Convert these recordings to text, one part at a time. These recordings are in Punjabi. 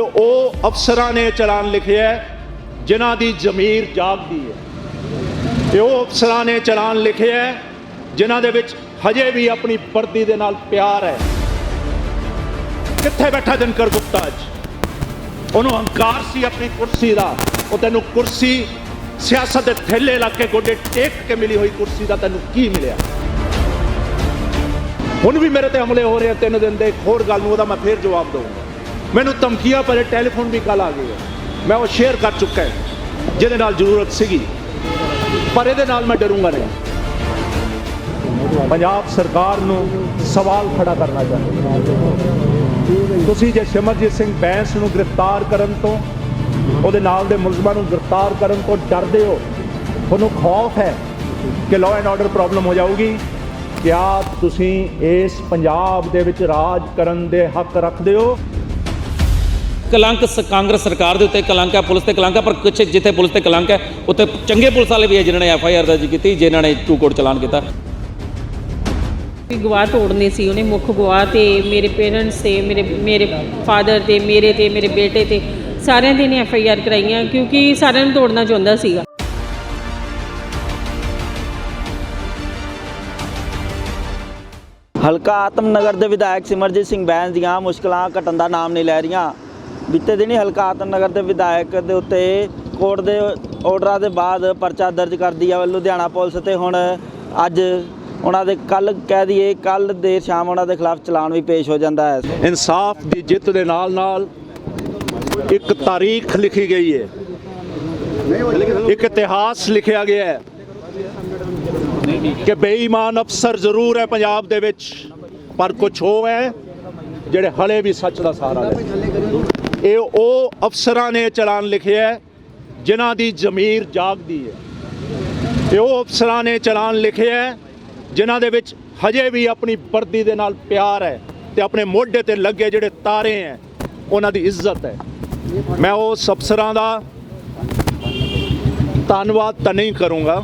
ਉਹ ਅਫਸਰਾਂ ਨੇ ਚਲਾਨ ਲਿਖਿਆ ਹੈ, ਜਿਨ੍ਹਾਂ ਦੀ ਜ਼ਮੀਰ ਜਾਗਦੀ ਹੈ। ਤੇ ਉਹ ਅਫਸਰਾਂ ਨੇ ਚਲਾਨ ਲਿਖਿਆ ਹੈ, ਜਿਨ੍ਹਾਂ ਦੇ ਵਿੱਚ ਹਜੇ ਵੀ ਆਪਣੀ ਪਰਦੀ ਦੇ ਨਾਲ ਪਿਆਰ ਹੈ। ਕਿੱਥੇ ਬੈਠਾ ਦਿਨਕਰ ਗੁਪਤਾ ਅੱਜ? ਉਹਨੂੰ ਹੰਕਾਰ ਸੀ ਆਪਣੀ ਕੁਰਸੀ ਦਾ। ਉਹ ਤੈਨੂੰ ਕੁਰਸੀ ਸਿਆਸਤ ਦੇ ਥੱਲੇ ਲਾ ਕੇ ਗੋਡੇ ਟੇਕ ਕੇ ਮਿਲੀ ਹੋਈ ਕੁਰਸੀ ਦਾ ਤੈਨੂੰ ਕੀ ਮਿਲਿਆ? ਹੁਣ ਵੀ ਮੇਰੇ ਤੇ ਹਮਲੇ ਹੋ ਰਹੇ ਆ ਤਿੰਨ ਦਿਨ ਦੇ। ਇੱਕ ਹੋਰ ਗੱਲ ਨੂੰ ਉਹਦਾ ਮੈਂ ਫੇਰ ਜਵਾਬ ਦਊਂਗਾ। ਮੈਨੂੰ ਧਮਕੀਆਂ ਭਰੇ ਟੈਲੀਫੋਨ ਵੀ ਕੱਲ ਆ ਗਏ ਮੈਂ ਉਹ ਸ਼ੇਅਰ ਕਰ ਚੁੱਕਾ ਹਾਂ, ਜਿਹਦੇ ਨਾਲ ਜ਼ਰੂਰਤ ਸੀਗੀ। ਪਰ ਇਹਦੇ ਨਾਲ ਮੈਂ ਡਰੂੰਗਾ ਨਹੀਂ। ਪੰਜਾਬ ਸਰਕਾਰ ਨੂੰ ਸਵਾਲ ਖੜਾ ਕਰਨਾ ਚਾਹੁੰਦਾ। ਤੁਸੀਂ ਜੇ ਸਿਮਰਜੀਤ ਸਿੰਘ ਬੈਂਸ ਨੂੰ ਗ੍ਰਿਫਤਾਰ ਕਰਨ ਤੋਂ, ਉਹਦੇ ਨਾਲ ਦੇ ਮੁਲਜ਼ਮਾਂ ਨੂੰ ਗ੍ਰਿਫਤਾਰ ਕਰਨ ਤੋਂ ਡਰਦੇ ਹੋ, ਤੁਹਾਨੂੰ ਖੌਫ ਹੈ ਕਿ ਲਾਅ ਐਂਡ ਆਰਡਰ ਪ੍ਰੋਬਲਮ ਹੋ ਜਾਊਗੀ? ਕਿਆ ਤੁਸੀਂ ਇਸ ਪੰਜਾਬ ਦੇ ਵਿੱਚ ਰਾਜ ਕਰਨ ਦੇ ਹੱਕ ਰੱਖਦੇ ਹੋ? ਕਲੰਕ ਸ- ਕਾਂਗਰਸ ਸਰਕਾਰ ਦੇ ਉੱਤੇ ਕਲੰਕ ਹੈ ਪੁਲਿਸ ਤੇ ਕਲੰਕ ਹੈ ਪਰ ਕੁਛ ਜਿੱਥੇ ਪੁਲਿਸ ਤੇ ਕਲੰਕ ਹੈ ਉੱਥੇ ਚੰਗੇ ਪੁਲਿਸ ਵਾਲੇ ਵੀ ਹੈ ਜਿਨ੍ਹਾਂ ਨੇ ਐਫ ਆਈ ਆਰ ਦਰਜ ਕੀਤੀ ਜਿਨ੍ਹਾਂ ਨੇ ਟੂ ਕੋਡ ਚਲਾਨ ਕੀਤਾ। ਗਵਾਹ ਤੋੜਨੇ ਸੀ ਉਹਨੇ ਮੁੱਖ ਗਵਾਹ ਤੇ ਮੇਰੇ ਪੇਰੈਂਟਸ ਤੇ ਮੇਰੇ ਮੇਰੇ ਫਾਦਰ ਤੇ ਮੇਰੇ ਤੇ ਮੇਰੇ ਬੇਟੇ ਤੇ ਸਾਰਿਆਂ ਦੇ ਨੇ ਐਫ ਆਈ ਆਰ ਕਰਾਈਆਂ ਕਿਉਂਕਿ ਸਾਰਿਆਂ ਨੂੰ ਤੋੜਨਾ ਚਾਹੁੰਦਾ ਸੀਗਾ। ਹਲਕਾ ਆਤਮਨਗਰ ਦੇ ਵਿਧਾਇਕ ਸਿਮਰਜੀਤ ਸਿੰਘ ਬੈਂਸ ਦੀਆਂ ਮੁਸ਼ਕਲਾਂ ਘਟਣ ਦਾ ਨਾਮ ਨਹੀਂ ਲੈ ਰਹੀਆਂ। ਬੀਤੇ ਦਿਨੀ ਹਲਕਾ ਨਗਰ ਦੇ ਵਿਧਾਇਕ ਦੇ ਉੱਤੇ ਕੋਰਟ ਦੇ ਆਰਡਰਾਂ ਦੇ ਬਾਅਦ ਪਰਚਾ ਦਰਜ ਕਰਦੀ ਹੈ ਲੁਧਿਆਣਾ ਪੁਲਿਸ ਤੇ ਹੁਣ ਅੱਜ ਉਹਨਾਂ ਦੇ ਕੱਲ ਕਹਿ ਦਈਏ ਕੱਲ ਦੇਰ ਸ਼ਾਮ ਉਹਨਾਂ ਦੇ ਖਿਲਾਫ ਚਲਾਨ ਵੀ ਪੇਸ਼ ਹੋ ਜਾਂਦਾ ਹੈ। ਇਨਸਾਫ ਦੀ ਜਿੱਤ ਦੇ ਨਾਲ ਨਾਲ ਇੱਕ ਤਾਰੀਖ ਲਿਖੀ ਗਈ ਹੈ। ਇੱਕ ਇਤਿਹਾਸ ਲਿਖਿਆ ਗਿਆ ਹੈ ਕਿ ਬੇਈਮਾਨ ਅਫਸਰ ਜ਼ਰੂਰ ਹੈ ਪੰਜਾਬ ਦੇ ਵਿੱਚ, ਪਰ ਕੁਝ ਉਹ ਹੈ ਜਿਹੜੇ ਹਲੇ ਵੀ ਸੱਚ ਦਾ ਸਹਾਰਾ ਲੈ ਇਹ ਉਹ ਅਫਸਰਾਂ ਨੇ ਚਲਾਨ ਲਿਖਿਆ ਹੈ, ਜਿਨ੍ਹਾਂ ਦੀ ਜ਼ਮੀਰ ਜਾਗਦੀ ਹੈ। ਇਹ ਉਹ ਅਫਸਰਾਂ ਨੇ ਚਲਾਨ ਲਿਖਿਆ ਹੈ, ਜਿਨ੍ਹਾਂ ਦੇ ਵਿੱਚ ਹਜੇ ਵੀ ਆਪਣੀ ਵਰਦੀ ਦੇ ਨਾਲ ਪਿਆਰ ਹੈ ਤੇ ਆਪਣੇ ਮੋਢੇ ਤੇ ਲੱਗੇ ਜਿਹੜੇ ਤਾਰੇ ਹੈ, ਉਹਨਾਂ ਦੀ ਇੱਜ਼ਤ ਹੈ। ਮੈਂ ਉਸ ਅਫਸਰਾਂ ਦਾ ਧੰਨਵਾਦ ਤਾਂ ਨਹੀਂ ਕਰੂੰਗਾ,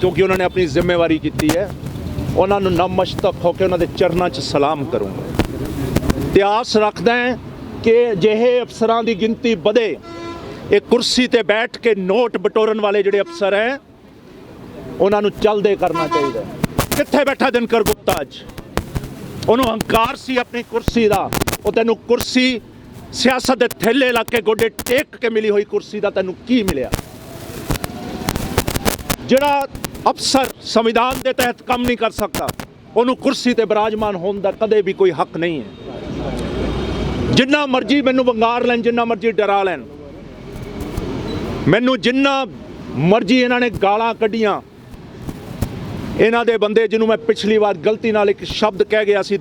ਕਿਉਂਕਿ ਉਹਨਾਂ ਨੇ ਆਪਣੀ ਜ਼ਿੰਮੇਵਾਰੀ ਕੀਤੀ ਹੈ। ਉਹਨਾਂ ਨੂੰ ਨਮਸਤਕ ਹੋ ਕੇ ਉਹਨਾਂ ਦੇ ਚਰਨਾਂ 'ਚ ਸਲਾਮ ਕਰੂੰਗਾ। ਤੇ ਆਸ ਰੱਖਦਾ ਹਾਂ ਕਿ ਜਿਹੇ ਅਫਸਰਾਂ ਦੀ ਗਿਣਤੀ ਵਧੇ ਇਹ ਕੁਰਸੀ ਤੇ ਬੈਠ ਕੇ ਨੋਟ ਬਟੋਰਨ ਵਾਲੇ ਜਿਹੜੇ ਅਫਸਰ ਹੈ ਉਹਨਾਂ ਨੂੰ ਚਲਦੇ ਕਰਨਾ ਚਾਹੀਦਾ। ਕਿੱਥੇ ਬੈਠਾ ਦਿਨਕਰ ਗੁਪਤਾ ਅੱਜ? ਉਹਨੂੰ ਹੰਕਾਰ ਸੀ ਆਪਣੀ ਕੁਰਸੀ ਦਾ। ਉਹ ਤੈਨੂੰ ਕੁਰਸੀ ਸਿਆਸਤ ਦੇ ਥੱਲੇ ਲਾ ਕੇ ਗੋਡੇ ਟੇਕ ਕੇ ਮਿਲੀ ਹੋਈ ਕੁਰਸੀ ਦਾ ਤੈਨੂੰ ਕੀ ਮਿਲਿਆ? ਜਿਹੜਾ ਅਫਸਰ ਸੰਵਿਧਾਨ ਦੇ ਤਹਿਤ ਕੰਮ ਨਹੀਂ ਕਰ ਸਕਦਾ ਉਹਨੂੰ ਕੁਰਸੀ ਤੇ ਬਿਰਾਜਮਾਨ ਹੋਣ ਦਾ ਕਦੇ ਵੀ ਕੋਈ ਹੱਕ ਨਹੀਂ ਹੈ। ਜਿੰਨਾ ਮਰਜ਼ੀ ਮੈਨੂੰ ਵੰਗਾਰ ਲੈਣ, ਜਿੰਨਾ ਮਰਜ਼ੀ ਡਰਾ ਲੈਣ। ਮੈਨੂੰ ਜਿੰਨਾ ਮਰਜ਼ੀ ਇਹਨਾਂ ਨੇ ਗਾਲਾਂ ਕੱਢੀਆਂ। ਇਹਨਾਂ ਦੇ ਬੰਦੇ ਜਿਹਨੂੰ ਮੈਂ ਪਿਛਲੀ ਵਾਰ ਗਲਤੀ ਨਾਲ ਇੱਕ ਸ਼ਬਦ ਕਹਿ ਗਿਆ ਸੀ,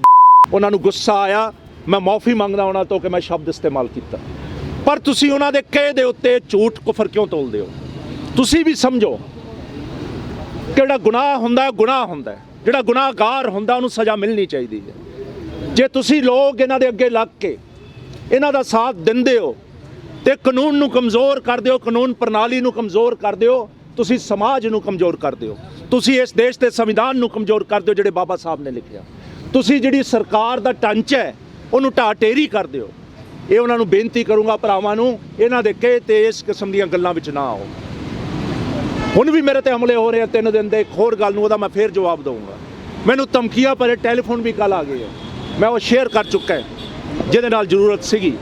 ਉਹਨਾਂ ਨੂੰ ਗੁੱਸਾ ਆਇਆ। ਮੈਂ ਮਾਫੀ ਮੰਗਦਾ ਉਹਨਾਂ ਤੋਂ ਕਿ ਮੈਂ ਸ਼ਬਦ ਇਸਤੇਮਾਲ ਕੀਤਾ। ਪਰ ਤੁਸੀਂ ਉਹਨਾਂ ਦੇ ਕਹੇ ਦੇ ਉੱਤੇ ਝੂਠ ਕੁਫਰ ਕਿਉਂ ਤੋਲਦੇ ਹੋ? ਤੁਸੀਂ ਵੀ ਸਮਝੋ ਕਿਹੜਾ ਗੁਨਾਹ ਹੁੰਦਾ ਹੈ, ਗੁਨਾਹ ਹੁੰਦਾ ਹੈ। ਜਿਹੜਾ ਗੁਨਾਹਗਾਰ ਹੁੰਦਾ, ਉਹਨੂੰ ਸਜ਼ਾ ਮਿਲਣੀ ਚਾਹੀਦੀ ਹੈ। ਜੇ ਤੁਸੀਂ ਲੋਕ ਇਹਨਾਂ ਦੇ ਅੱਗੇ ਲੱਗ ਕੇ ਇਹਨਾਂ ਦਾ ਸਾਥ ਦਿੰਦੇ ਹੋ ਤੇ ਕਾਨੂੰਨ ਨੂੰ ਕਮਜ਼ੋਰ ਕਰ ਦਿਓ ਕਾਨੂੰਨ ਪ੍ਰਣਾਲੀ ਨੂੰ ਕਮਜ਼ੋਰ ਕਰ ਦਿਓ ਤੁਸੀਂ ਸਮਾਜ ਨੂੰ ਕਮਜ਼ੋਰ ਕਰ ਦਿਓ ਤੁਸੀਂ ਇਸ ਦੇਸ਼ ਦੇ ਸੰਵਿਧਾਨ ਨੂੰ ਕਮਜ਼ੋਰ ਕਰ ਦਿਓ ਜਿਹੜੇ ਬਾਬਾ ਸਾਹਿਬ ਨੇ ਲਿਖਿਆ। ਤੁਸੀਂ ਜਿਹੜੀ ਸਰਕਾਰ ਦਾ ਢਾਂਚਾ ਹੈ, ਉਹਨੂੰ ਢਾਟੇਰੀ ਕਰ ਦਿਓ ਇਹ ਉਹਨਾਂ ਨੂੰ ਬੇਨਤੀ ਕਰੂੰਗਾ ਭਰਾਵਾਂ ਨੂੰ, ਇਹਨਾਂ ਦੇ ਕਹੇ ਤੇ ਇਸ ਕਿਸਮ ਦੀਆਂ ਗੱਲਾਂ ਵਿੱਚ ਨਾ ਆਓ। ਹੁਣ ਵੀ ਮੇਰੇ ਤੇ ਹਮਲੇ ਹੋ ਰਹੇ ਆ, ਤਿੰਨ ਦਿਨ ਦੇ ਇੱਕ ਹੋਰ ਗੱਲ ਨੂੰ, ਉਹਦਾ ਮੈਂ ਫੇਰ ਜਵਾਬ ਦਊਂਗਾ। ਮੈਨੂੰ ਧਮਕੀਆਂ ਭਰੇ ਟੈਲੀਫੋਨ ਵੀ ਕੱਲ ਆ ਗਏ ਹੈ ਮੈਂ ਉਹ ਸ਼ੇਅਰ ਕਰ ਚੁੱਕਾ ਹਾਂ। ਜਿਹਦੇ ਨਾਲ ਜ਼ਰੂਰਤ ਸੀਗੀ।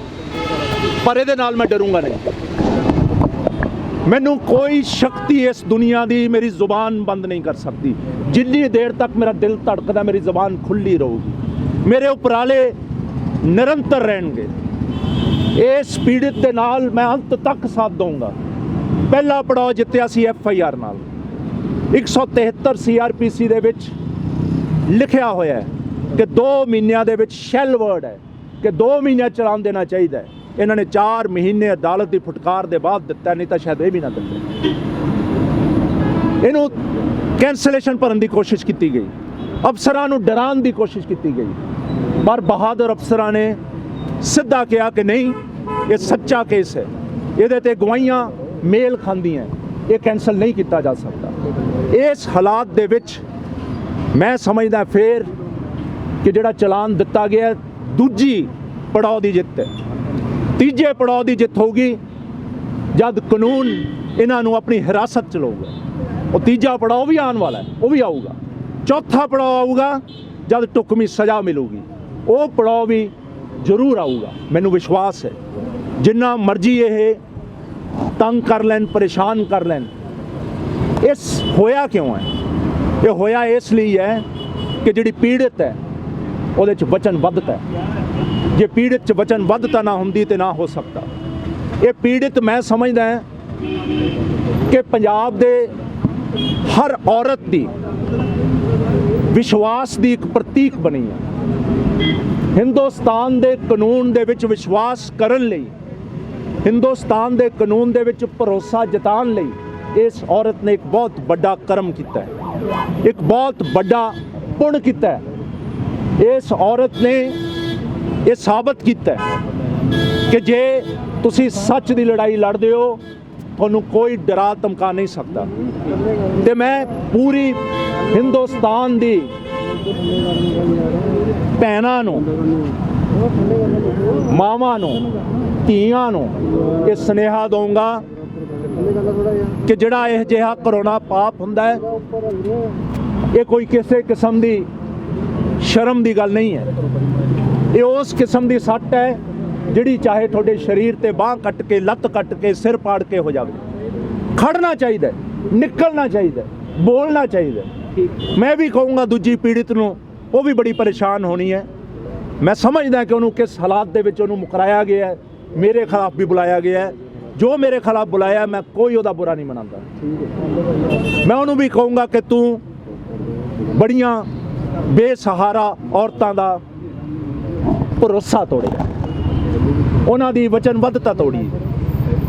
ਪਰ ਇਹਦੇ ਨਾਲ ਮੈਂ ਡਰੂੰਗਾ ਨਹੀਂ। ਮੈਨੂੰ ਕੋਈ ਸ਼ਕਤੀ ਇਸ ਦੁਨੀਆ ਦੀ ਮੇਰੀ ਜ਼ੁਬਾਨ ਬੰਦ ਨਹੀਂ ਕਰ ਸਕਦੀ। ਜਿੰਨੀ ਦੇਰ ਤੱਕ ਮੇਰਾ ਦਿਲ ਧੜਕਦਾ, ਮੇਰੀ ਜ਼ੁਬਾਨ ਖੁੱਲੀ ਰਹੂਗੀ। ਮੇਰੇ ਉਪਰਾਲੇ ਨਿਰੰਤਰ ਰਹਿਣਗੇ। ਇਸ ਪੀੜਤ ਦੇ ਨਾਲ ਮੈਂ ਅੰਤ ਤੱਕ ਸਾਥ ਦਊਂਗਾ। ਪਹਿਲਾ ਪੜਾਅ ਜਿੱਤਿਆ ਸੀ ਐਫ ਆਈ ਆਰ ਨਾਲ। 173 ਸੀਆਰਪੀਸੀ ਦੇ ਵਿੱਚ ਲਿਖਿਆ ਹੋਇਆ ਹੈ ਕਿ 2 ਮਹੀਨਿਆਂ ਦੇ ਵਿੱਚ ਸ਼ੈਲ ਵਰਡ ਹੈ। ਕਿ 2 ਮਹੀਨਿਆਂ ਚਲਾਉਣ ਦੇਣਾ ਚਾਹੀਦਾ ਹੈ। ਇਹਨਾਂ ਨੇ 4 ਮਹੀਨੇ ਅਦਾਲਤ ਦੀ ਫਟਕਾਰ ਦੇ ਬਾਅਦ ਦਿੱਤਾ, ਨਹੀਂ ਤਾਂ ਸ਼ਾਇਦ ਇਹ ਵੀ ਨਾ ਦਿੰਦੇ ਇਹਨੂੰ ਕੈਂਸਲੇਸ਼ਨ ਭਰਨ ਦੀ ਕੋਸ਼ਿਸ਼ ਕੀਤੀ ਗਈ। ਅਫਸਰਾਂ ਨੂੰ ਡਰਾਉਣ ਦੀ ਕੋਸ਼ਿਸ਼ ਕੀਤੀ ਗਈ। ਪਰ ਬਹਾਦਰ ਅਫਸਰਾਂ ਨੇ ਸਿੱਧਾ ਕਿਹਾ ਕਿ ਨਹੀਂ, ਇਹ ਸੱਚਾ ਕੇਸ ਹੈ। ਇਹਦੇ ਤੇ ਗਵਾਹੀਆਂ ਮੇਲ ਖਾਂਦੀਆਂ ਇਹ ਕੈਂਸਲ ਨਹੀਂ ਕੀਤਾ ਜਾ ਸਕਦਾ। ਇਸ ਹਾਲਾਤ ਦੇ ਵਿੱਚ ਮੈਂ ਸਮਝਦਾ ਫੇਰ ਕਿ ਜਿਹੜਾ ਚਲਾਨ ਦਿੱਤਾ ਗਿਆ ਦੂਜੀ ਪੜਾਅ ਦੀ ਜਿੱਤ। ਹੈ ਤੀਜੇ ਪੜਾਅ ਦੀ ਜਿੱਤ ਹੋਊਗੀ ਜਦ ਕਾਨੂੰਨ ਇਹਨਾਂ ਨੂੰ ਆਪਣੀ ਹਿਰਾਸਤ ਚ ਲਊਗਾ। ਉਹ ਤੀਜਾ ਪੜਾਅ ਵੀ ਆਉਣ ਵਾਲਾ ਹੈ, ਉਹ ਵੀ ਆਊਗਾ। ਚੌਥਾ ਪੜਾਅ ਆਊਗਾ ਜਦ ਟੁਕਮੀ ਸਜ਼ਾ ਮਿਲੂਗੀ। ਉਹ ਪੜਾਅ ਵੀ ਜ਼ਰੂਰ ਆਊਗਾ, ਮੈਨੂੰ ਵਿਸ਼ਵਾਸ ਹੈ। ਜਿੰਨਾ ਮਰਜ਼ੀ ਇਹ ਤੰਗ ਕਰ ਲੈਣ, ਪਰੇਸ਼ਾਨ ਕਰ ਲੈਣ, ਇਸ ਹੋਇਆ ਕਿਉਂ ਹੈ? ਇਹ ਹੋਇਆ ਇਸ ਲਈ ਹੈ ਕਿ ਜਿਹੜੀ ਪੀੜਤ ਹੈ ਉਹਦੇ ਚ ਵਚਨਬੱਧਤਾ ਜੇ ਪੀੜਤ ਚ ਵਚਨਬੱਧਤਾ ਨਾ ਹੁੰਦੀ ਤੇ ਨਾ ਹੋ ਸਕਦਾ। ਇਹ ਪੀੜਤ ਮੈਂ ਸਮਝਦਾ ਹਾਂ ਕਿ ਪੰਜਾਬ ਦੇ ਹਰ ਔਰਤ ਦੀ ਵਿਸ਼ਵਾਸ ਦੀ ਇੱਕ ਪ੍ਰਤੀਕ ਬਣੀ ਹੈ। ਹਿੰਦੁਸਤਾਨ ਦੇ ਕਾਨੂੰਨ ਦੇ ਵਿੱਚ ਵਿਸ਼ਵਾਸ ਕਰਨ ਲਈ, ਹਿੰਦੁਸਤਾਨ ਦੇ ਕਾਨੂੰਨ ਦੇ ਵਿੱਚ ਭਰੋਸਾ ਜਤਾਉਣ ਲਈ ਇਸ ਔਰਤ ਨੇ ਇੱਕ ਬਹੁਤ ਵੱਡਾ ਕਰਮ ਕੀਤਾ ਹੈ। ਇੱਕ ਬਹੁਤ ਵੱਡਾ ਪੁੰਨ ਕੀਤਾ ਹੈ। ਇਸ ਔਰਤ ਨੇ ਇਹ ਸਾਬਤ ਕੀਤਾ ਕਿ ਜੇ ਤੁਸੀਂ ਸੱਚ ਦੀ ਲੜਾਈ ਲੜਦੇ ਹੋ, ਤੁਹਾਨੂੰ ਕੋਈ ਡਰਾ ਧਮਕਾ ਨਹੀਂ ਸਕਦਾ। ਤੇ ਮੈਂ ਪੂਰੀ ਹਿੰਦੁਸਤਾਨ ਦੀ ਭੈਣਾਂ ਨੂੰ, ਮਾਵਾਂ ਨੂੰ, ਧੀਆਂ ਨੂੰ ਇਹ ਸੁਨੇਹਾ ਦਊਂਗਾ ਕਿ ਜਿਹੜਾ ਇਹ ਜਿਹਾ ਕਰੋਨਾ ਪਾਪ ਹੁੰਦਾ ਹੈ, ਇਹ ਕੋਈ ਕਿਸੇ ਕਿਸਮ ਦੀ ਸ਼ਰਮ ਦੀ ਗੱਲ ਨਹੀਂ ਹੈ। ਇਹ ਉਸ ਕਿਸਮ ਦੀ ਸੱਟ ਹੈ ਜਿਹੜੀ ਚਾਹੇ ਤੁਹਾਡੇ ਸਰੀਰ ਤੇ ਬਾਹ ਕੱਟ ਕੇ, ਲੱਤ ਕੱਟ ਕੇ, ਸਿਰ ਪਾੜ ਕੇ ਹੋ ਜਾਵੇ। ਖੜਨਾ ਚਾਹੀਦਾ ਨਿਕਲਣਾ ਚਾਹੀਦਾ ਬੋਲਣਾ ਚਾਹੀਦਾ ਮੈਂ ਵੀ ਕਹੂੰਗਾ ਦੂਜੀ ਪੀੜਿਤ ਨੂੰ, ਉਹ ਵੀ ਬੜੀ ਪਰੇਸ਼ਾਨ ਹੋਣੀ ਹੈ। ਮੈਂ ਸਮਝਦਾ ਕਿ ਉਹਨੂੰ ਕਿਸ ਹਾਲਾਤ ਦੇ ਵਿੱਚ ਉਹਨੂੰ ਮੁਕਰਾਇਆ ਗਿਆ ਮੇਰੇ ਖਿਲਾਫ ਵੀ ਬੁਲਾਇਆ ਗਿਆ ਜੋ ਮੇਰੇ ਖਿਲਾਫ ਬੁਲਾਇਆ, ਮੈਂ ਕੋਈ ਉਹਦਾ ਬੁਰਾ ਨਹੀਂ ਮਨਾਉਂਦਾ ਮੈਂ ਉਹਨੂੰ ਵੀ ਕਹੂੰਗਾ ਕਿ ਤੂੰ ਬੜੀਆਂ ਬੇਸਹਾਰਾ ਔਰਤਾਂ ਦਾ ਭਰੋਸਾ ਤੋੜਿਆ। ਉਹਨਾਂ ਦੀ ਵਚਨਬੱਧਤਾ ਤੋੜੀ।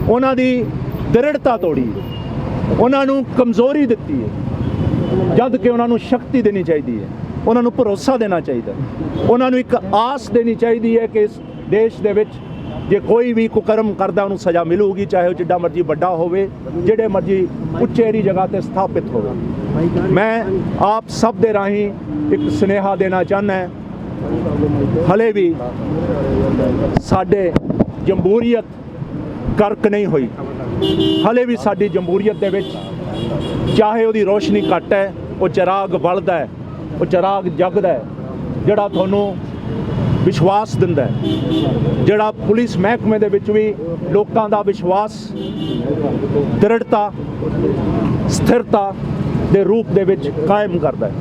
ਉਹਨਾਂ ਦੀ ਦ੍ਰਿੜਤਾ ਤੋੜੀ। ਉਹਨਾਂ ਨੂੰ ਕਮਜ਼ੋਰੀ ਦਿੱਤੀ ਹੈ। ਜਦ ਕਿ ਉਹਨਾਂ ਨੂੰ ਸ਼ਕਤੀ ਦੇਣੀ ਚਾਹੀਦੀ ਹੈ। ਉਹਨਾਂ ਨੂੰ ਭਰੋਸਾ ਦੇਣਾ ਚਾਹੀਦਾ ਉਹਨਾਂ ਨੂੰ ਇੱਕ ਆਸ ਦੇਣੀ ਚਾਹੀਦੀ ਹੈ ਕਿ ਇਸ ਦੇਸ਼ ਦੇ ਵਿੱਚ ਜੇ ਕੋਈ ਵੀ ਕੁਕਰਮ ਕਰਦਾ, ਉਹਨੂੰ ਸਜ਼ਾ ਮਿਲੂਗੀ, ਚਾਹੇ ਉਹ ਜਿੱਡਾ ਮਰਜ਼ੀ ਵੱਡਾ ਹੋਵੇ, ਜਿਹੜੇ ਮਰਜ਼ੀ ਉੱਚੇਰੀ ਜਗ੍ਹਾ ਤੇ ਸਥਾਪਿਤ ਹੋਵੇ। ਮੈਂ ਆਪ ਸਭ ਦੇ ਰਾਹੀਂ ਇੱਕ ਸੁਨੇਹਾ ਦੇਣਾ ਚਾਹੁੰਦਾ ਹਲੇ ਵੀ ਸਾਡੇ ਜਮਹੂਰੀਅਤ ਕਰਕ ਨਹੀਂ ਹੋਈ। ਹਲੇ ਵੀ ਸਾਡੀ ਜਮਹੂਰੀਅਤ ਦੇ ਵਿੱਚ ਚਾਹੇ ਉਹਦੀ ਰੋਸ਼ਨੀ ਘੱਟ ਹੈ, ਉਹ ਚਿਰਾਗ ਬਲਦਾ ਹੈ, ਉਹ ਚਿਰਾਗ ਜਗਦਾ ਹੈ, ਜਿਹੜਾ ਤੁਹਾਨੂੰ ਵਿਸ਼ਵਾਸ ਦਿੰਦਾ ਹੈ। ਜਿਹੜਾ ਪੁਲਿਸ ਮਹਿਕਮੇ ਦੇ ਵਿੱਚ ਵੀ ਲੋਕਾਂ ਦਾ ਵਿਸ਼ਵਾਸ, ਦ੍ਰਿੜਤਾ, ਸਥਿਰਤਾ ਦੇ ਰੂਪ ਦੇ ਵਿੱਚ ਕਾਇਮ ਕਰਦਾ ਹੈ।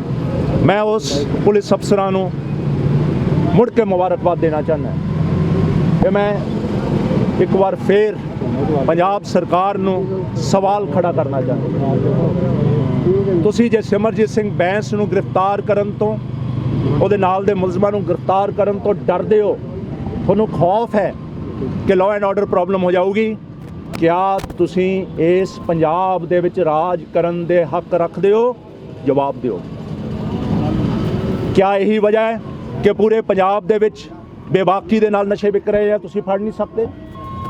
ਮੈਂ ਉਸ ਪੁਲਿਸ ਅਫਸਰਾਂ ਨੂੰ ਮੁੜ ਕੇ ਮੁਬਾਰਕਬਾਦ ਦੇਣਾ ਚਾਹੁੰਦਾ ਕਿ ਮੈਂ ਇੱਕ ਵਾਰ ਫੇਰ ਪੰਜਾਬ ਸਰਕਾਰ ਨੂੰ ਸਵਾਲ ਖੜਾ ਕਰਨਾ ਚਾਹੁੰਦਾ ਤੁਸੀਂ ਜੇ ਸਿਮਰਜੀਤ ਸਿੰਘ ਬੈਂਸ ਨੂੰ ਗ੍ਰਿਫਤਾਰ ਕਰਨ ਤੋਂ ਉਹਦੇ ਨਾਲ ਦੇ ਮੁਲਜ਼ਮਾਂ ਨੂੰ ਗ੍ਰਿਫਤਾਰ ਕਰਨ ਤੋਂ ਡਰਦੇ ਹੋ। ਤੁਹਾਨੂੰ ਖੌਫ ਹੈ ਕਿ ਲਾਅ ਐਂਡ ਆਰਡਰ ਪ੍ਰੋਬਲਮ ਹੋ ਜਾਊਗੀ। ਕਿਆ ਤੁਸੀਂ ਇਸ ਪੰਜਾਬ ਦੇ ਵਿੱਚ ਰਾਜ ਕਰਨ ਦੇ ਹੱਕ ਰੱਖਦੇ ਹੋ? ਜਵਾਬ ਦਿਓ। ਕਿਆ ਇਹੀ ਵਜ੍ਹਾ ਹੈ ਕਿ ਪੂਰੇ ਪੰਜਾਬ ਦੇ ਵਿੱਚ ਬੇਬਾਕੀ ਦੇ ਨਾਲ ਨਸ਼ੇ ਵਿਕ ਰਹੇ ਆ, ਤੁਸੀਂ ਫੜ ਨਹੀਂ ਸਕਦੇ?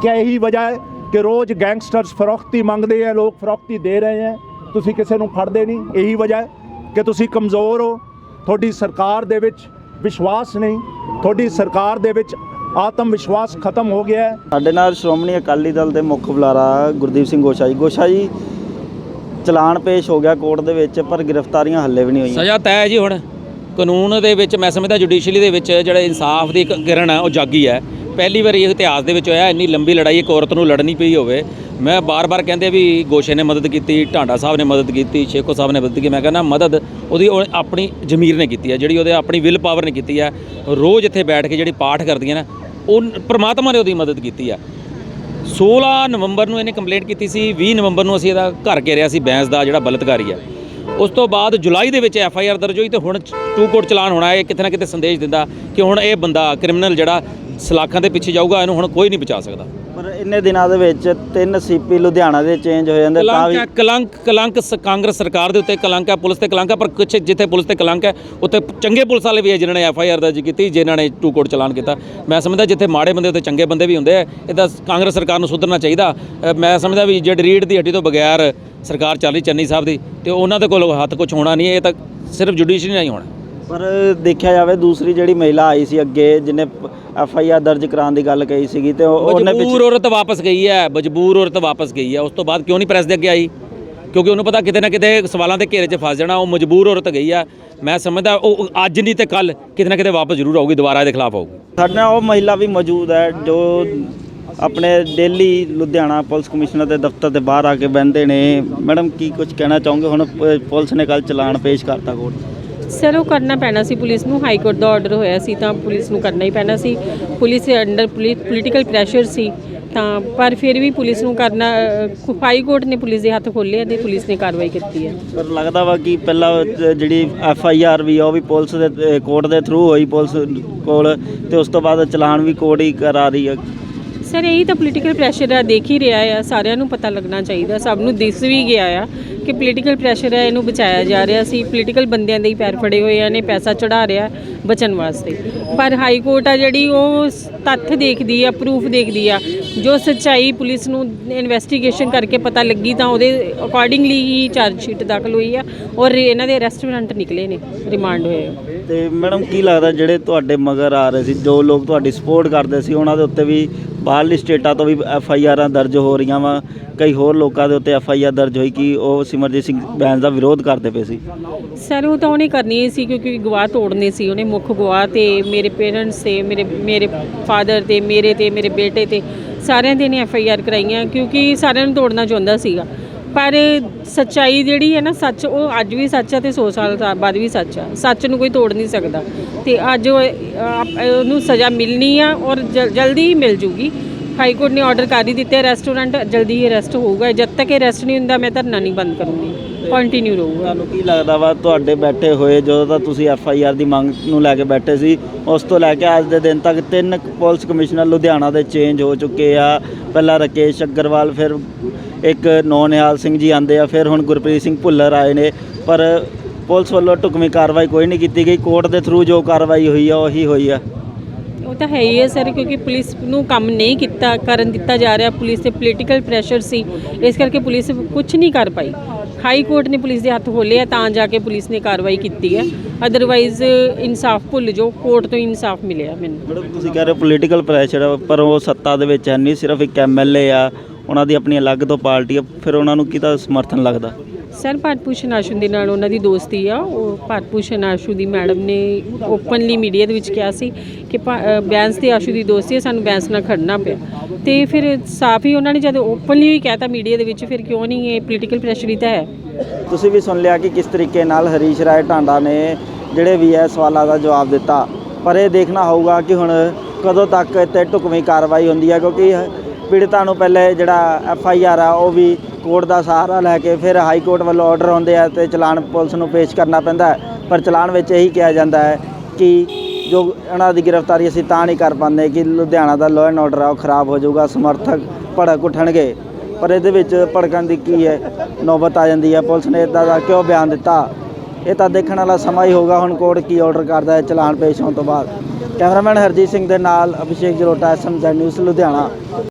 ਕਿਆ ਇਹੀ ਵਜ੍ਹਾ ਹੈ ਕਿ ਰੋਜ਼ ਗੈਂਗਸਟਰਸ ਫਰੋਖਤੀ ਮੰਗਦੇ ਆ, ਲੋਕ ਫਰੋਖਤੀ ਦੇ ਰਹੇ ਆ, ਤੁਸੀਂ ਕਿਸੇ ਨੂੰ ਫੜਦੇ ਨਹੀਂ? ਇਹੀ ਵਜ੍ਹਾ ਹੈ ਕਿ ਤੁਸੀਂ ਕਮਜ਼ੋਰ ਹੋ ਤੁਹਾਡੀ ਸਰਕਾਰ ਦੇ ਵਿੱਚ ਵਿਸ਼ਵਾਸ ਨਹੀਂ ਤੁਹਾਡੀ ਸਰਕਾਰ ਦੇ ਵਿੱਚ ਆਤਮ ਵਿਸ਼ਵਾਸ ਖਤਮ ਹੋ ਗਿਆ ਹੈ। ਸਾਡੇ ਨਾਲ ਸ਼੍ਰੋਮਣੀ ਅਕਾਲੀ ਦਲ ਦੇ ਮੁੱਖ ਬੁਲਾਰਾ ਗੁਰਦੀਪ ਸਿੰਘ ਗੋਸ਼ਾ ਜੀ ਗੋਸ਼ਾ ਜੀ ਚਲਾਨ ਪੇਸ਼ ਹੋ ਗਿਆ ਕੋਰਟ ਦੇ ਵਿੱਚ ਪਰ ਗ੍ਰਿਫਤਾਰੀਆਂ ਹੱਲੇ ਵੀ ਨਹੀਂ ਹੋਈਆਂ। ਸਜ਼ਾ ਤੈਅ ਹੈ ਜੀ ਹੁਣ। ਕਾਨੂੰਨ ਦੇ ਵਿੱਚ ਮੈਂ ਸਮਝਦਾ ਜੁਡੀਸ਼ੀਅਲੀ ਦੇ ਵਿੱਚ ਜਿਹੜਾ ਇਨਸਾਫ ਦੀ ਇੱਕ ਕਿਰਨ ਹੈ ਉਹ ਜਾਗੀ ਹੈ। ਪਹਿਲੀ ਵਾਰੀ ਇਹ ਇਤਿਹਾਸ ਦੇ ਵਿੱਚ ਹੋਇਆ ਇੰਨੀ ਲੰਬੀ ਲੜਾਈ ਇੱਕ ਔਰਤ ਨੂੰ ਲੜਨੀ ਪਈ ਹੋਵੇ। ਮੈਂ ਬਾਰ-ਬਾਰ ਕਹਿੰਦੇ ਵੀ ਗੋਸ਼ੇ ਨੇ ਮਦਦ ਕੀਤੀ, ਢਾਂਡਾ ਸਾਹਿਬ ਨੇ ਮਦਦ ਕੀਤੀ ਸ਼ੇਖੋ ਸਾਹਿਬ ਨੇ ਮਦਦ ਕੀਤੀ। ਮੈਂ ਕਹਿੰਦਾ ਮਦਦ ਉਹਦੀ ਉਹ ਆਪਣੀ ਜ਼ਮੀਰ ਨੇ ਕੀਤੀ ਹੈ, ਜਿਹੜੀ ਉਹਦੇ ਆਪਣੀ ਵਿਲ ਪਾਵਰ ਨੇ ਕੀਤੀ ਹੈ। ਰੋਜ਼ ਇੱਥੇ ਬੈਠ ਕੇ ਜਿਹੜੀ ਪਾਠ ਕਰਦੀਆਂ ਨਾ, ਉਹ ਪ੍ਰਮਾਤਮਾ ਨੇ ਉਹਦੀ ਮਦਦ ਕੀਤੀ ਆ 16 ਨਵੰਬਰ ਨੂੰ ਇਹਨੇ ਕੰਪਲੇਂਟ ਕੀਤੀ ਸੀ 20 ਨਵੰਬਰ ਨੂੰ ਅਸੀਂ ਇਹਦਾ ਘਰ ਘੇਰਿਆ ਸੀ, ਬੈਂਸ ਦਾ ਜਿਹੜਾ ਬਲਤਕਾਰੀ ਹੈ। ਉਸ ਤੋਂ ਬਾਅਦ ਜੁਲਾਈ ਦੇ ਵਿੱਚ ਐਫ ਆਈ ਆਰ ਦਰਜ ਹੋਈ ਤੇ ਹੁਣ ਟੂ ਕੋਰਟ ਚਲਾਨ ਹੋਣਾ ਹੈ ਇਹ ਕਿਤੇ ਨਾ ਕਿਤੇ ਸੰਦੇਸ਼ ਦਿੰਦਾ ਕਿ ਹੁਣ ਇਹ ਬੰਦਾ ਕ੍ਰਿਮੀਨਲ ਜਿਹੜਾ ਸਲਾਖਾਂ ਦੇ ਪਿੱਛੇ ਜਾਊਗਾ, ਇਹਨੂੰ ਹੁਣ ਕੋਈ ਨਹੀਂ ਬਚਾ ਸਕਦਾ। ਪਰ ਇੰਨੇ ਦਿਨਾਂ ਦੇ ਵਿੱਚ ਤਿੰਨ ਸੀਪੀ ਲੁਧਿਆਣਾ ਦੇ ਚੇਂਜ ਹੋ ਜਾਂਦੇ ਤਾਂ ਕਲੰਕ ਵੀ ਹੈ ਕਲੰਕ ਕਲੰਕ ਸ- ਕਾਂਗਰਸ ਸਰਕਾਰ ਦੇ ਉੱਤੇ ਕਲੰਕ ਹੈ ਪੁਲਿਸ ਤੇ ਕਲੰਕ ਹੈ ਪਰ ਕੁਛ ਜਿੱਥੇ ਪੁਲਿਸ ਤੇ ਕਲੰਕ ਹੈ ਉੱਥੇ ਚੰਗੇ ਪੁਲਿਸ ਵਾਲੇ ਵੀ ਹੈ ਜਿਨ੍ਹਾਂ ਨੇ ਐਫ ਆਈ ਆਰ ਦਰਜ ਕੀਤੀ ਜਿਨ੍ਹਾਂ ਨੇ ਟੂ ਕੋਰਟ ਚਲਾਨ ਕੀਤਾ। ਮੈਂ ਸਮਝਦਾ ਜਿੱਥੇ ਮਾੜੇ ਬੰਦੇ ਉੱਤੇ ਚੰਗੇ ਬੰਦੇ ਵੀ ਹੁੰਦੇ ਆ ਇਹਦਾ ਕਾਂਗਰਸ ਸਰਕਾਰ ਨੂੰ ਸੁਧਰਨਾ ਚਾਹੀਦਾ। ਅ, ਮੈਂ ਸਮਝਦਾ ਵੀ ਜੇ ਰੀੜ ਦੀ ਹੱਡੀ ਤੋਂ ਬਗੈਰ ਸਰਕਾਰ ਚੱਲ ਰਹੀ ਚੰਨੀ ਸਾਹਿਬ ਦੀ ਤੇ ਉਹਨਾਂ ਦੇ ਕੋਲ ਹੱਥ ਕੁਝ ਹੋਣਾ ਨਹੀਂ ਇਹ ਤਾਂ ਸਿਰਫ ਜੁਡੀਸ਼ਰੀ ਨਹੀਂ ਹੋਣਾ। ਪਰ ਦੇਖਿਆ ਜਾਵੇ ਦੂਸਰੀ ਜਿਹੜੀ ਮਹਿਲਾ ਆਈ ਸੀ ਅੱਗੇ ਜਿਹਨੇ ਐਫ ਆਈ ਆਰ ਦਰਜ ਕਰਾਉਣ ਦੀ ਗੱਲ ਕਹੀ ਸੀਗੀ ਤੇ ਉਹ- ਉਹਨੇ ਮਜਬੂਰ ਔਰਤ ਵਾਪਸ ਗਈ ਹੈ ਮਜਬੂਰ ਔਰਤ ਵਾਪਸ ਗਈ ਹੈ। ਉਸ ਤੋਂ ਬਾਅਦ ਕਿਉਂ ਨਹੀਂ ਪ੍ਰੈਸ ਦੇ ਅੱਗੇ ਆਈ? ਕਿਉਂਕਿ ਉਹਨੂੰ ਪਤਾ ਕਿਤੇ ਨਾ ਕਿਤੇ ਸਵਾਲਾਂ ਦੇ ਘੇਰੇ 'ਚ ਫਸ ਜਾਣਾ ਉਹ ਮਜਬੂਰ ਔਰਤ ਗਈ ਆ ਮੈਂ ਸਮਝਦਾ ਉਹ ਅੱਜ ਨਹੀਂ ਤੇ ਕੱਲ ਕਿਤੇ ਨਾ ਕਿਤੇ ਵਾਪਸ ਜ਼ਰੂਰ ਆਊਗੀ ਦੁਬਾਰਾ ਇਹਦੇ ਖਿਲਾਫ ਆਊਗੀ। ਸਾਡੇ ਨਾਲ ਉਹ ਮਹਿਲਾ ਵੀ ਮੌਜੂਦ ਹੈ ਜੋ ਆਪਣੇ ਡੇਲੀ ਲੁਧਿਆਣਾ ਪੁਲਿਸ ਕਮਿਸ਼ਨਰ ਦੇ ਦਫ਼ਤਰ ਦੇ ਬਾਹਰ ਆ ਕੇ ਬਹਿੰਦੇ ਨੇ। ਮੈਡਮ ਕੀ ਕੁਝ ਕਹਿਣਾ ਚਾਹੋਗੇ? ਹੁਣ ਪ- ਪੁਲਿਸ ਨੇ ਕੱਲ ਚਲਾਨ ਪੇਸ਼ ਕਰਤਾ ਕੋਰਟ 'ਚ। ਸਰ ਉਹ ਕਰਨਾ ਪੈਣਾ ਸੀ, ਪੁਲਿਸ ਨੂੰ ਹਾਈ ਕੋਰਟ ਦਾ ਆਰਡਰ ਹੋਇਆ ਸੀ, ਤਾਂ ਪੁਲਿਸ ਨੂੰ ਕਰਨਾ ਹੀ ਪੈਣਾ ਸੀ। ਪੁਲਿਸ ਦੇ ਅੰਡਰ ਪੋਲੀਟੀਕਲ ਪ੍ਰੈਸ਼ਰ ਸੀ, ਤਾਂ ਪਰ ਫਿਰ ਵੀ ਪੁਲਿਸ ਨੂੰ ਕਰਨਾ ਹਾਈ ਕੋਰਟ ਨੇ ਪੁਲਿਸ ਦੇ ਹੱਥ ਖੋਲ੍ਹੇ ਅਤੇ ਪੁਲਿਸ ਨੇ ਕਾਰਵਾਈ ਕੀਤੀ ਹੈ। ਪਰ ਲੱਗਦਾ ਵਾ ਕਿ ਪਹਿਲਾਂ ਜਿਹੜੀ ਐਫ ਆਈ ਆਰ ਵੀ ਆ, ਉਹ ਵੀ ਪੁਲਿਸ ਦੇ ਕੋਰਟ ਦੇ ਥਰੂ ਹੋਈ, ਪੁਲਿਸ ਕੋਲ, ਤੇ ਉਸ ਤੋਂ ਬਾਅਦ ਚਲਾਨ ਵੀ ਕੋਰਟ ਹੀ ਕਰਾ ਰਹੀ ਹੈ। ਸਰ, ਇਹੀ ਤਾਂ ਪੋਲੀਟੀਕਲ ਪ੍ਰੈਸ਼ਰ ਆ, ਦੇਖ ਹੀ ਰਿਹਾ ਆ, ਸਾਰਿਆਂ ਨੂੰ ਪਤਾ ਲੱਗਣਾ ਚਾਹੀਦਾ, ਸਭ ਨੂੰ ਦਿਸ ਵੀ ਗਿਆ ਆ ਕਿ ਪੋਲੀਟੀਕਲ ਪ੍ਰੈਸ਼ਰ ਹੈ ਇਹਨੂੰ ਬਚਾਇਆ ਜਾ ਰਿਹਾ ਸੀ ਪੋਲੀਟੀਕਲ ਬੰਦਿਆਂ ਦੇ ਹੀ ਪੈਰ ਫੜੇ ਹੋਏ ਆ ਨੇ ਪੈਸਾ ਚੜਾ ਰਿਹਾ ਬਚਣ ਵਾਸਤੇ। ਪਰ ਹਾਈ ਕੋਰਟ ਆ ਜਿਹੜੀ, ਉਹ ਤੱਥ ਦੇਖਦੀ ਆ ਪ੍ਰੂਫ ਦੇਖਦੀ ਆ, ਜੋ ਸੱਚਾਈ ਪੁਲਿਸ ਨੂੰ ਇਨਵੈਸਟੀਗੇਸ਼ਨ ਕਰਕੇ ਪਤਾ ਲੱਗੀ ਤਾਂ ਉਹਦੇ ਅਕੋਰਡਿੰਗਲੀ ਹੀ ਚਾਰਜ ਸ਼ੀਟ ਦਾਖਲ ਹੋਈ ਆ, ਔਰ ਇਹਨਾਂ ਦੇ ਰੈਸਟੋਰੈਂਟ ਨਿਕਲੇ ਨੇ, ਰਿਮਾਂਡ ਹੋਏ ਆ। ਤੇ ਮੈਡਮ ਕੀ ਲੱਗਦਾ ਜਿਹੜੇ ਤੁਹਾਡੇ ਮਗਰ ਆ ਰਹੇ ਸੀ, ਜੋ ਲੋਕ ਤੁਹਾਡੀ ਸਪੋਰਟ ਕਰਦੇ ਸੀ, ਉਹਨਾਂ ਦੇ ਉੱਤੇ ਵੀ ਬਾਹਰਲੀ ਸਟੇਟਾਂ ਤੋਂ ਵੀ ਐਫ ਆਈ ਆਰਾਂ ਦਰਜ ਹੋ ਰਹੀਆਂ ਵਾ? ਕਈ ਹੋਰ ਲੋਕਾਂ ਦੇ ਉੱਤੇ ਐਫ ਆਈ ਆਰ ਦਰਜ ਹੋਈ ਕਿ ਉਹ ਸਿਮਰਜੀਤ ਸਿੰਘ ਬੈਂਸ ਦਾ ਵਿਰੋਧ ਕਰਦੇ ਪਏ ਸੀ? ਸਰ, ਉਹ ਤਾਂ ਉਹਨੇ ਕਰਨੀ ਸੀ ਕਿਉਂਕਿ ਗਵਾਹ ਤੋੜਨੇ ਸੀ, ਉਹਨੇ ਮੁੱਖ ਗਵਾਹ ਤੇ ਮੇਰੇ ਪੇਰੈਂਟਸ ਤੇ, ਮੇਰੇ ਮੇਰੇ ਫਾਦਰ ਤੇ, ਮੇਰੇ ਤੇ, ਮੇਰੇ ਬੇਟੇ ਤੇ ਸਾਰਿਆਂ ਦੇ ਨੇ ਐਫ ਆਈ ਆਰ ਕਰਾਈਆਂ ਕਿਉਂਕਿ ਸਾਰਿਆਂ ਨੂੰ ਤੋੜਨਾ ਚਾਹੁੰਦਾ ਸੀਗਾ। ਪਰ ਸੱਚਾਈ ਜਿਹੜੀ ਹੈ ਨਾ ਸੱਚ ਉਹ ਅੱਜ ਵੀ ਸੱਚ ਹੈ ਤੇ 100 ਸਾਲ ਸਾ- ਬਾਅਦ ਵੀ ਸੱਚ ਹੈ ਸੱਚ ਨੂੰ ਕੋਈ ਤੋੜ ਨਹੀਂ ਸਕਦਾ। ਤੇ ਅੱਜ ਉਹ, ਉਹਨੂੰ ਸਜ਼ਾ ਮਿਲਣੀ ਆ ਔਰ ਜਲ- ਜਲਦੀ ਹੀ ਮਿਲ ਜੂਗੀ। ਹਾਈ ਕੋਰਟ ਨੇ ਆਰਡਰ ਕਰ ਹੀ ਦਿੱਤੇ ਰੈਸਟੋਰੈਂਟ ਜਲਦੀ ਹੀ ਅਰੈਸਟ ਹੋਊਗਾ। ਜਦ ਤੱਕ ਇਹ ਅਰੈਸਟ ਨਹੀਂ ਹੁੰਦਾ ਮੈਂ ਧਰਨਾ ਨਹੀਂ ਬੰਦ ਕਰੂੰਗੀ। ਕੰਟੀਨਿਊ ਰਹੂਗਾ। ਤੁਹਾਨੂੰ ਕੀ ਲੱਗਦਾ ਵਾ ਤੁਹਾਡੇ ਬੈਠੇ ਹੋਏ ਜਦੋਂ ਤਾਂ ਤੁਸੀਂ ਐਫ ਆਈ ਆਰ ਦੀ ਮੰਗ ਨੂੰ ਲੈ ਕੇ ਬੈਠੇ ਸੀ ਉਸ ਤੋਂ ਲੈ ਕੇ ਅੱਜ ਦੇ ਦਿਨ ਤੱਕ ਤਿੰਨ ਪੁਲਿਸ ਕਮਿਸ਼ਨਰ ਲੁਧਿਆਣਾ ਦੇ ਚੇਂਜ ਹੋ ਚੁੱਕੇ ਆ। ਪਹਿਲਾਂ ਰਕੇਸ਼ ਅਗਰਵਾਲ ਫਿਰ ਇੱਕ ਨੌ ਨਿਹਾਲ ਸਿੰਘ ਜੀ ਆਂਦੇ ਆ ਫਿਰ ਹੁਣ ਗੁਰਪ੍ਰੀਤ ਸਿੰਘ ਭੁੱਲਰ ਆਏ ਨੇ ਪਰ ਪੁਲਿਸ ਵੱਲੋਂ ਢੁਕਵੀਂ ਕਾਰਵਾਈ ਕੋਈ ਨਹੀਂ ਕੀਤੀ ਗਈ ਕੋਰਟ ਦੇ ਥਰੂ ਜੋ ਕਾਰਵਾਈ ਹੋਈ ਆ ਉਹੀ ਹੋਈ ਆ। ਉਹ ਤਾਂ ਹੈ ਹੀ ਹੈ ਸਰ ਕਿਉਂਕਿ ਪੁਲਿਸ ਨੂੰ ਕੰਮ ਨਹੀਂ ਕੀਤਾ ਕਰਨ ਦਿੱਤਾ ਜਾ ਰਿਹਾ ਪੁਲਿਸ ਤੇ ਪੋਲੀਟੀਕਲ ਪ੍ਰੈਸ਼ਰ ਸੀ ਇਸ ਕਰਕੇ ਪੁਲਿਸ ਕੁਝ ਨਹੀਂ ਕਰ ਪਾਈ। ਹਾਈ ਕੋਰਟ ਨੇ ਪੁਲਿਸ ਦੇ ਹੱਥ ਖੋਲ੍ਹੇ ਆ ਤਾਂ ਜਾ ਕੇ ਪੁਲਿਸ ਨੇ ਕਾਰਵਾਈ ਕੀਤੀ ਹੈ ਅਦਰਵਾਈਜ਼ ਇਨਸਾਫ ਭੁੱਲ ਜੋ ਕੋਰਟ ਤੋਂ ਇਨਸਾਫ ਮਿਲਿਆ ਮੈਨੂੰ। ਮੈਡਮ ਤੁਸੀਂ ਕਹਿ ਰਹੇ ਹੋ ਪੋਲੀਟੀਕਲ ਪ੍ਰੈਸ਼ਰ ਪਰ ਉਹ ਸੱਤਾ ਦੇ ਵਿੱਚ ਹੈ ਨਹੀਂ ਸਿਰਫ ਇੱਕ ਐਮਐਲਏ ਆ ਉਹਨਾਂ ਦੀ ਆਪਣੀ ਅਲੱਗ ਤੋਂ ਪਾਰਟੀ ਆ ਫਿਰ ਉਹਨਾਂ ਨੂੰ ਕਿਹਦਾ ਸਮਰਥਨ ਲੱਗਦਾ? ਸਰ ਭਾਰਤ ਭੂਸ਼ਣ ਆਸ਼ੂ ਦੇ ਨਾਲ ਉਹਨਾਂ ਦੀ ਦੋਸਤੀ ਆ। ਉਹ ਭਾਰਤ ਭੂਸ਼ਣ ਆਸ਼ੂ ਦੀ ਮੈਡਮ ਨੇ ਓਪਨਲੀ ਮੀਡੀਆ ਦੇ ਵਿੱਚ ਕਿਹਾ ਸੀ ਕਿ ਬੈਂਸ ਤੇ ਆਸ਼ੂ ਦੀ ਦੋਸਤੀ ਹੈ ਸਾਨੂੰ ਬੈਂਸ ਨਾਲ ਖੜਨਾ ਪਿਆ। ਤੇ ਫਿਰ ਸਾਫ਼ ਹੀ ਉਹਨਾਂ ਨੇ ਜਦ ਓਪਨਲੀ ਵੀ ਕਹਿਤਾ ਮੀਡੀਆ ਦੇ ਵਿੱਚ ਫਿਰ ਕਿਉਂ ਨਹੀਂ ਇਹ ਪੋਲੀਟੀਕਲ ਪ੍ਰੈਸ਼ਰ ਹੀ ਤਾਂ ਹੈ? ਤੁਸੀਂ ਵੀ ਸੁਣ ਲਿਆ ਕਿ ਕਿਸ ਤਰੀਕੇ ਨਾਲ ਹਰੀਸ਼ ਰਾਏ ਢਾਂਡਾ ਨੇ ਜਿਹੜੇ ਵੀ ਹੈ ਸਵਾਲਾਂ ਦਾ ਜਵਾਬ ਦਿੱਤਾ। ਪਰ ਇਹ ਦੇਖਣਾ ਹੋਊਗਾ ਕਿ ਹੁਣ ਕਦੋਂ ਤੱਕ ਇੱਥੇ ਢੁਕਵੀਂ ਕਾਰਵਾਈ ਹੁੰਦੀ ਹੈ ਕਿਉਂਕਿ ਪੀੜਤਾਂ ਨੂੰ ਪਹਿਲੇ ਜਿਹੜਾ ਐਫ ਆਈ ਆਰ ਆ, ਉਹ ਵੀ ਕੋਰਟ ਦਾ ਸਹਾਰਾ ਲੈ ਕੇ ਫਿਰ ਹਾਈ ਕੋਰਟ ਵੱਲੋਂ ਆਰਡਰ ਆਉਂਦੇ ਆ ਤੇ ਚਲਾਨ ਪੁਲਿਸ ਨੂੰ ਪੇਸ਼ ਕਰਨਾ ਪੈਂਦਾ ਪਰ ਚਲਾਨ ਵਿੱਚ ਇਹੀ ਕਿਹਾ ਜਾਂਦਾ ਹੈ ਕਿ ਜੋ ਇਹਨਾਂ ਦੀ ਗ੍ਰਿਫਤਾਰੀ ਅਸੀਂ ਤਾਂ ਨਹੀਂ ਕਰ ਪਾਉਂਦੇ ਕਿ ਲੁਧਿਆਣਾ ਦਾ ਲਾਅ ਐਂਡ ਆਰਡਰ ਆ, ਉਹ ਖਰਾਬ ਹੋ ਜਾਊਗਾ, ਸਮਰਥਕ ਭੜਕ ਉੱਠਣਗੇ। ਪਰ ਇਹਦੇ ਵਿੱਚ ਭੜਕਣ ਦੀ ਕੀ ਹੈ? ਨੌਬਤ ਆ ਜਾਂਦੀ ਹੈ। ਪੁਲਿਸ ਨੇ ਇਦਾਂ ਦਾ ਕਿਉਂ ਬਿਆਨ ਦਿੱਤਾ? ਇਹ ਤਾਂ ਦੇਖਣ ਵਾਲਾ ਸਮਾਂ ਹੀ ਹੋਊਗਾ। ਹੁਣ ਕੋਰਟ ਕੀ ਆਰਡਰ ਕਰਦਾ ਹੈ ਚਲਾਨ ਪੇਸ਼ ਹੋਣ ਤੋਂ ਬਾਅਦ। ਕੈਮਰਾਮੈਨ ਹਰਜੀਤ ਸਿੰਘ ਦੇ ਨਾਲ ਅਭਿਸ਼ੇਕ ਜਲੋਟਾ ਐਸਐਮ ਨਿਊਜ਼ ਲੁਧਿਆਣਾ।